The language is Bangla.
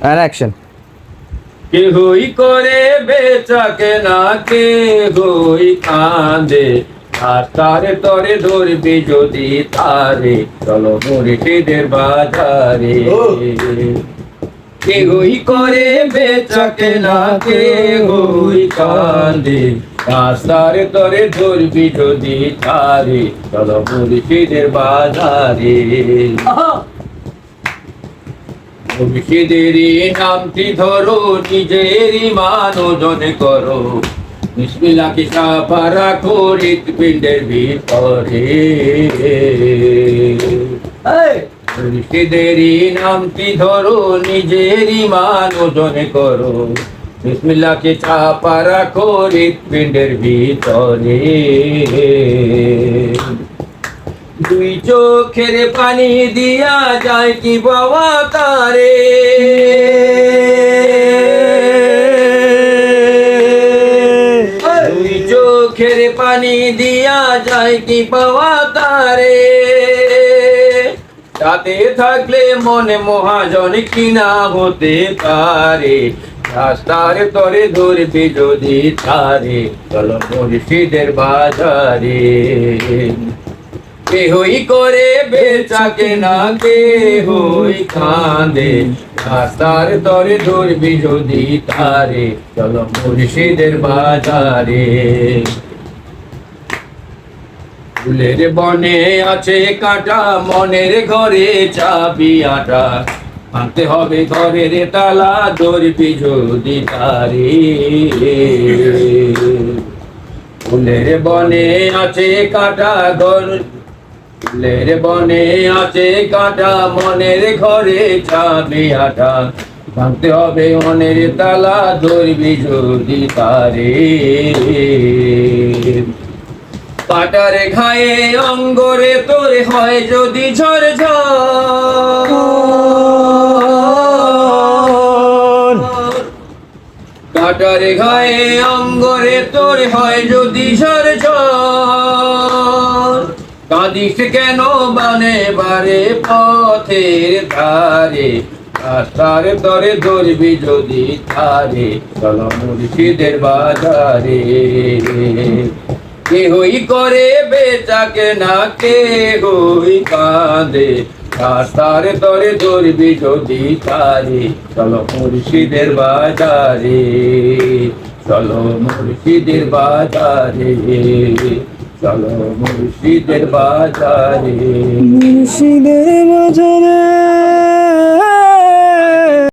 অ্যান্ড অ্যাকশন কেহই করে বেচা কেনা কে হই কাঁদে। আর তারে তরে ধরবি যদি তারে। চলো মুরিটিদের বাজারে। কেহই করে বেচা কেনা কে হই কাঁদে। রাস্তার তরে ধরবি যদি তারে। চলো মুরিটিদের বাজারে। মুর্শিদেরই নামটি ধরো, নিজেরই মান ওজনে করো বিসমিল্লাহকে সাফা রাখো হৃৎপিণ্ডের ভিতরে। মুর্শিদেরই নামটি ধরো, নিজেরই মান ওজনে করো বিসমিল্লাহকে চাপা রাখো হৃৎপিণ্ডের ভিতরে। দুই চোখের পানি দিয়া যায় কি বাবা তারে? দুই চোখের পানি দিয়া যায় কি বাবা তারে? তাতে থাকলে মনে মহাজন কিনা হতে পারে? রাস্তার তরে ধরবি যদি তারে, চলো মুর্শিদের বাজারে। কেহই করে বেচা কেনা কেহই কাঁদে। রাস্তার তরে ধরবি যদি তারে, চলো মুর্শিদের বাজারে। ফুলের বনে আছে কাটা, মনের ঘরে চাবি আটা। আনতে হবে ঘরের তালা, ধরবি যদি তারে। ফুলের বনে আছে কাটা, ঘর ফুলের বনে আছে কাটা, মনের ঘরে চাবি আটা। ভাঙতে হবে মনের তালা, ধরবি যদি তারে কাটারে ঘায়ে অঙ্গরে তোরে হয় যদি ঝড় কাটারে ঘায়ে অঙ্গরে তোর হয় যদি ঝড় কাঁদিস কেন বানে বারে পথের ধারে? রাস্তার তরে ধরবি যদি তারে চলো মুর্শিদের বাজারে। কেহই করে বেচা কেনা কে হই কাঁদে। রাস্তার তরে ধরবি যদি তারে চলো মুর্শিদের বাজারে। চলো মুর্শিদের বাজারে। চলো মুর্শিদের বাজারে। মুর্শিদের বাজারে।